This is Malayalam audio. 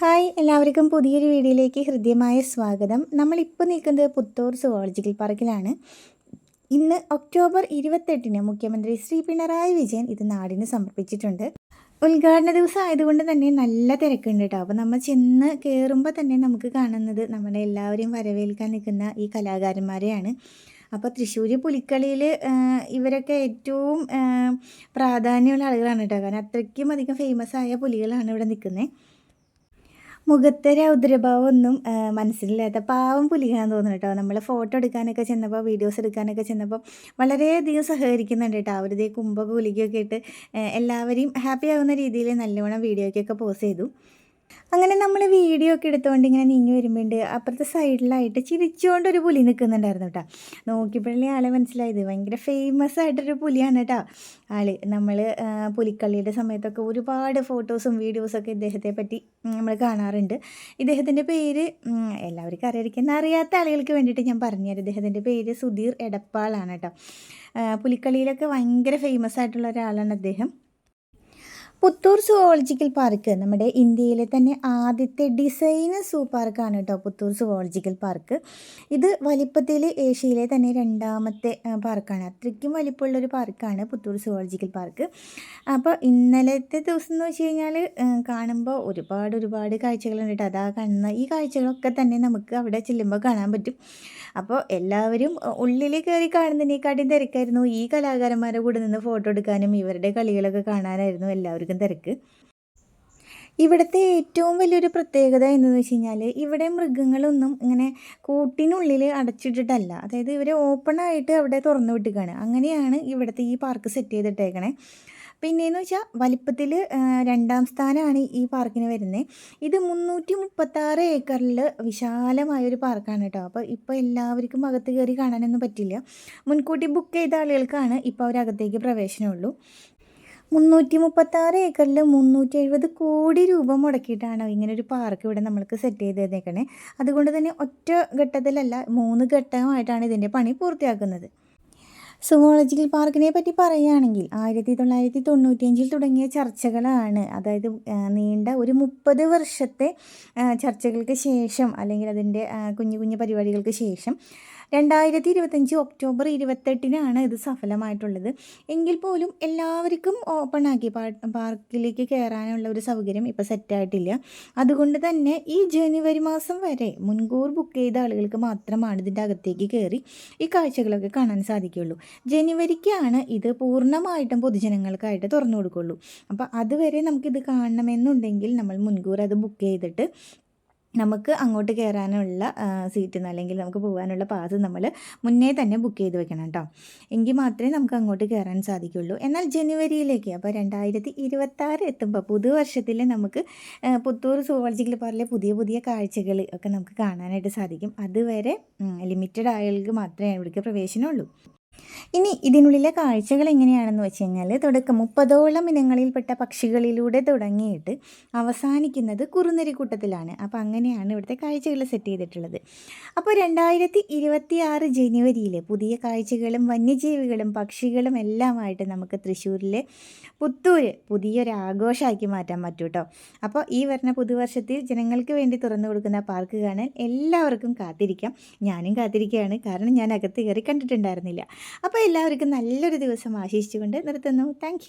ഹായ് എല്ലാവർക്കും പുതിയൊരു വീഡിയോയിലേക്ക് ഹൃദ്യമായ സ്വാഗതം. നമ്മളിപ്പോൾ നിൽക്കുന്നത് പുത്തൂർ സുവോളജിക്കൽ പാർക്കിലാണ്. ഇന്ന് ഒക്ടോബർ ഇരുപത്തെട്ടിന് മുഖ്യമന്ത്രി ശ്രീ പിണറായി വിജയൻ ഇത് നാടിന് സമർപ്പിച്ചിട്ടുണ്ട്. ഉദ്ഘാടന ദിവസം ആയതുകൊണ്ട് തന്നെ നല്ല തിരക്കുണ്ട് കേട്ടോ. അപ്പോൾ നമ്മൾ ചെന്ന് കയറുമ്പോൾ തന്നെ നമുക്ക് കാണുന്നത് നമ്മുടെ എല്ലാവരെയും വരവേൽക്കാൻ നിൽക്കുന്ന ഈ കലാകാരന്മാരെയാണ്. അപ്പോൾ തൃശ്ശൂർ പുലിക്കളിയിൽ ഇവരൊക്കെ ഏറ്റവും പ്രാധാന്യമുള്ള ആളുകളാണ് കേട്ടോ. കാരണം അത്രയ്ക്കും അധികം ഫേമസ് ആയ പുലികളാണ് ഇവിടെ നിൽക്കുന്നത്. മുഖത്തെ രൗദ്രഭാവമൊന്നും മനസ്സിലില്ലാത്ത പാവം പുലികാൻ തോന്നുന്നു കേട്ടോ. നമ്മൾ ഫോട്ടോ എടുക്കാനൊക്കെ ചെന്നപ്പോൾ വീഡിയോസ് എടുക്കാനൊക്കെ ചെന്നപ്പോൾ വളരെയധികം സഹകരിക്കുന്നുണ്ട് കേട്ടോ. അവരുടെ കുമ്പ പുലിക്കൊക്കെ ഇട്ട് എല്ലാവരെയും ഹാപ്പി ആവുന്ന രീതിയിൽ നല്ലവണ്ണം വീഡിയോയ്ക്കൊക്കെ പോസ്റ്റ് ചെയ്തു. അങ്ങനെ നമ്മൾ വീഡിയോ ഒക്കെ എടുത്തുകൊണ്ട് ഇങ്ങനെ നീങ്ങി വരുമ്പോണ്ട് അപ്പുറത്തെ സൈഡിലായിട്ട് ചിരിച്ചുകൊണ്ട് ഒരു പുലി നിൽക്കുന്നുണ്ടായിരുന്നു കേട്ടോ നോക്കിയപ്പോഴേ ആളെ മനസ്സിലായത്. ഭയങ്കര ഫേമസ് ആയിട്ടൊരു പുലിയാണ് കേട്ടോ ആൾ നമ്മൾ പുലിക്കളിയുടെ സമയത്തൊക്കെ ഒരുപാട് ഫോട്ടോസും വീഡിയോസൊക്കെ ഇദ്ദേഹത്തെ പറ്റി നമ്മൾ കാണാറുണ്ട്. ഇദ്ദേഹത്തിന്റെ പേര് എല്ലാവർക്കും അറിയാതിരിക്കുന്ന അറിയാത്ത ആളുകൾക്ക് വേണ്ടിയിട്ട് ഞാൻ പറഞ്ഞുതരാം ഇദ്ദേഹത്തിന്റെ പേര് സുധീർ എടപ്പാളാണ് കേട്ടോ പുലിക്കളിയിലൊക്കെ ഭയങ്കര ഫേമസ് ആയിട്ടുള്ള ഒരാളാണ് അദ്ദേഹം. പുത്തൂർ സുവോളജിക്കൽ പാർക്ക് നമ്മുടെ ഇന്ത്യയിലെ തന്നെ ആദ്യത്തെ ഡിസൈനർ സൂ പാർക്കാണ് കേട്ടോ പുത്തൂർ സുവോളജിക്കൽ പാർക്ക് ഇത് വലിപ്പത്തിൽ ഏഷ്യയിലെ തന്നെ രണ്ടാമത്തെ പാർക്കാണ് അത്രയ്ക്കും വലിപ്പമുള്ളൊരു പാർക്കാണ് പുത്തൂർ സുവോളജിക്കൽ പാർക്ക് അപ്പോൾ ഇന്നലത്തെ ദിവസം എന്ന് വെച്ച് കഴിഞ്ഞാൽ കാണുമ്പോൾ ഒരുപാട് ഒരുപാട് കാഴ്ചകളുണ്ട് കേട്ടോ. അതാ കാണുന്ന ഈ കാഴ്ചകളൊക്കെ തന്നെ നമുക്ക് അവിടെ ചെല്ലുമ്പോൾ കാണാൻ പറ്റും. അപ്പോൾ എല്ലാവരും ഉള്ളിൽ കയറി കാണുന്നതിനേക്കാട്ടും തിരക്കായിരുന്നു ഈ കലാകാരന്മാരുടെ കൂടെ നിന്ന് ഫോട്ടോ എടുക്കാനും ഇവരുടെ കളികളൊക്കെ കാണാനായിരുന്നു എല്ലാവർക്കും. തിരക്ക്. ഇവിടുത്തെ ഏറ്റവും വലിയൊരു പ്രത്യേകത എന്തെന്ന് വെച്ച് കഴിഞ്ഞാൽ ഇവിടെ മൃഗങ്ങളൊന്നും ഇങ്ങനെ കൂട്ടിനുള്ളിൽ അടച്ചിട്ടിട്ടല്ല. അതായത് ഇവർ ഓപ്പണായിട്ട് അവിടെ തുറന്നു വിട്ടിക്കാണ്. അങ്ങനെയാണ് ഇവിടുത്തെ ഈ പാർക്ക് സെറ്റ് ചെയ്തിട്ടേക്കണേ. പിന്നെയെന്ന് വെച്ചാൽ വലിപ്പത്തിൽ രണ്ടാം സ്ഥാനമാണ് ഈ പാർക്കിന് വരുന്നത് ഇത് മുന്നൂറ്റി മുപ്പത്താറ് ഏക്കറിൽ വിശാലമായൊരു പാർക്കാണ് കേട്ടോ അപ്പോൾ ഇപ്പോൾ എല്ലാവർക്കും അകത്ത് കയറി കാണാനൊന്നും പറ്റില്ല. മുൻകൂട്ടി ബുക്ക് ചെയ്ത ആളുകൾക്കാണ് ഇപ്പോൾ അവരകത്തേക്ക് പ്രവേശനമുള്ളൂ. മുന്നൂറ്റി മുപ്പത്താറ് ഏക്കറിൽ മുന്നൂറ്റി എഴുപത് കോടി രൂപ മുടക്കിയിട്ടാണ് ഇങ്ങനെ ഒരു പാർക്ക് ഇവിടെ നമ്മൾക്ക് സെറ്റ് ചെയ്ത് തന്നേക്കണേ അതുകൊണ്ട് തന്നെ ഒറ്റ ഘട്ടത്തിലല്ല മൂന്ന് ഘട്ടമായിട്ടാണ് ഇതിന്റെ പണി പൂർത്തിയാക്കുന്നത്. സുവോളജിക്കൽ പാർക്കിനെ പറ്റി പറയുകയാണെങ്കിൽ ആയിരത്തി തൊള്ളായിരത്തി തൊണ്ണൂറ്റിയഞ്ചിൽ തുടങ്ങിയ ചർച്ചകളാണ്. അതായത് നീണ്ട ഒരു മുപ്പത് വർഷത്തെ ചർച്ചകൾക്ക് ശേഷം അല്ലെങ്കിൽ അതിന്റെ കുഞ്ഞു കുഞ്ഞു പരിപാടികൾക്ക് ശേഷം രണ്ടായിരത്തി ഇരുപത്തഞ്ച് ഒക്ടോബർ ഇരുപത്തെട്ടിനാണ് ഇത് സഫലമായിട്ടുള്ളത്. എങ്കിൽ പോലും എല്ലാവർക്കും ഓപ്പൺ ആക്കി പാർക്കിലേക്ക് കയറാനുള്ള ഒരു സൗകര്യം ഇപ്പോൾ സെറ്റായിട്ടില്ല. അതുകൊണ്ട് തന്നെ ഈ ജനുവരി മാസം വരെ മുൻകൂർ ബുക്ക് ചെയ്ത ആളുകൾക്ക് മാത്രമാണ് ഇതിന്റെ അകത്തേക്ക് കയറി ഈ കാഴ്ചകളൊക്കെ കാണാൻ സാധിക്കുകയുള്ളൂ. ജനുവരിക്കാണ് ഇത് പൂർണമായിട്ടും പൊതുജനങ്ങൾക്കായിട്ട് തുറന്നു കൊടുക്കുള്ളൂ അപ്പോൾ അതുവരെ നമുക്കിത് കാണണമെന്നുണ്ടെങ്കിൽ നമ്മൾ മുൻകൂർ അത് ബുക്ക് ചെയ്തിട്ട് നമുക്ക് അങ്ങോട്ട് കയറാനുള്ള സീറ്റിൽ നിന്ന് അല്ലെങ്കിൽ നമുക്ക് പോകാനുള്ള പാസ് നമ്മൾ മുന്നേ തന്നെ ബുക്ക് ചെയ്ത് വെക്കണം കേട്ടോ എങ്കിൽ മാത്രമേ നമുക്ക് അങ്ങോട്ട് കയറാൻ സാധിക്കുള്ളൂ. എന്നാൽ ജനുവരിയിലേക്ക് അപ്പോൾ രണ്ടായിരത്തി ഇരുപത്താറ് എത്തുമ്പോൾ പുതുവർഷത്തിൽ നമുക്ക് പുത്തൂർ സുവോളജിക്കൽ പാർക്കിലെ പുതിയ പുതിയ കാഴ്ചകൾ ഒക്കെ നമുക്ക് കാണാനായിട്ട് സാധിക്കും. അതുവരെ ലിമിറ്റഡ് ആളുകൾക്ക് മാത്രമേ ഇവിടേക്ക് പ്രവേശനമുള്ളൂ. ഇനി ഇതിനുള്ളിലെ കാഴ്ചകൾ എങ്ങനെയാണെന്ന് വെച്ച് കഴിഞ്ഞാൽ തുടക്കം മുപ്പതോളം ഇനങ്ങളിൽപ്പെട്ട പക്ഷികളിലൂടെ തുടങ്ങിയിട്ട് അവസാനിക്കുന്നത് കുറുനരിക്കൂട്ടത്തിലാണ് അപ്പോൾ അങ്ങനെയാണ് ഇവിടുത്തെ കാഴ്ചകൾ സെറ്റ് ചെയ്തിട്ടുള്ളത്. അപ്പോൾ രണ്ടായിരത്തി ഇരുപത്തി ആറ് ജനുവരിയിൽ പുതിയ കാഴ്ചകളും വന്യജീവികളും പക്ഷികളും എല്ലാമായിട്ട് നമുക്ക് തൃശ്ശൂരിലെ പുത്തൂര് പുതിയൊരു ആഘോഷമാക്കി മാറ്റാൻ പറ്റും കേട്ടോ അപ്പോൾ ഈ വരുന്ന പുതുവർഷത്തിൽ ജനങ്ങൾക്ക് വേണ്ടി തുറന്നു കൊടുക്കുന്ന പാർക്ക് കാണാൻ എല്ലാവർക്കും കാത്തിരിക്കാം. ഞാനും കാത്തിരിക്കുകയാണ് കാരണം ഞാൻ അകത്ത് കയറി കണ്ടിട്ടുണ്ടായിരുന്നില്ല. അപ്പോൾ എല്ലാവർക്കും നല്ലൊരു ദിവസം ആശിച്ചുകൊണ്ട് നിർത്തുന്നു. താങ്ക്